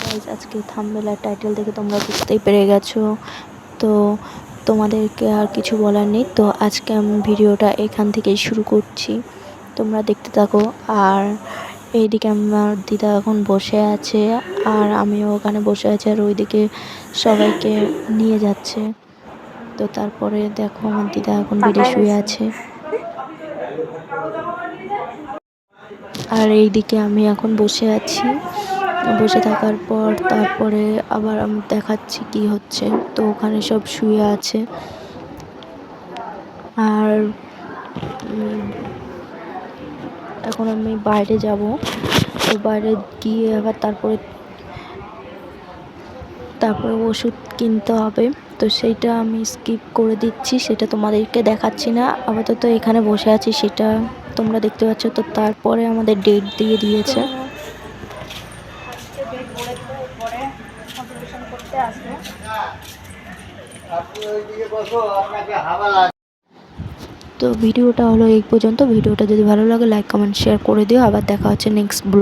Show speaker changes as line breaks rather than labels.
Guys আজকে thumbnail title দেখে তোমরা বুঝতেই পেরে গেছো। তো তোমাদেরকে আর কিছু বলার নেই। তো আজকে আমি ভিডিওটা এখান থেকেই শুরু করছি। তোমরা দেখতে থাকো। আর এইদিকে আমার দিদা এখন বসে আছে। আর আমিও ওখানে বসে আছি। আর ওইদিকে সবাইকে নিয়ে যাচ্ছে। তো তারপরে দেখো আমার দিদা এখন বেডে শুয়ে আছে। আর এইদিকে আমি এখন বসে আছি। বসে থাকার পর তারপরে আবার আমি দেখাচ্ছি কি হচ্ছে। তো ওখানে সব শুয়ে আছে। আর এখন আমি বাইরে যাব। তো বাইরে গিয়ে আবার তারপরে তারপরে ওষুধ কিনতে হবে। তো সেইটা আমি স্কিপ করে দিচ্ছি, সেটা তোমাদেরকে দেখাচ্ছি না। আপাতত এখানে বসে আছি, সেটা তোমরা দেখতে পাচ্ছ। তো তারপরে আমাদের ডেট দিয়ে দিয়েছে।
পরে করতে আসব।
তো ভিডিওটা হলো এই পর্যন্ত। ভিডিওটা যদি ভালো লাগে লাইক কমেন্ট শেয়ার করে দিও। আবার দেখা হচ্ছে নেক্সট ব্লগ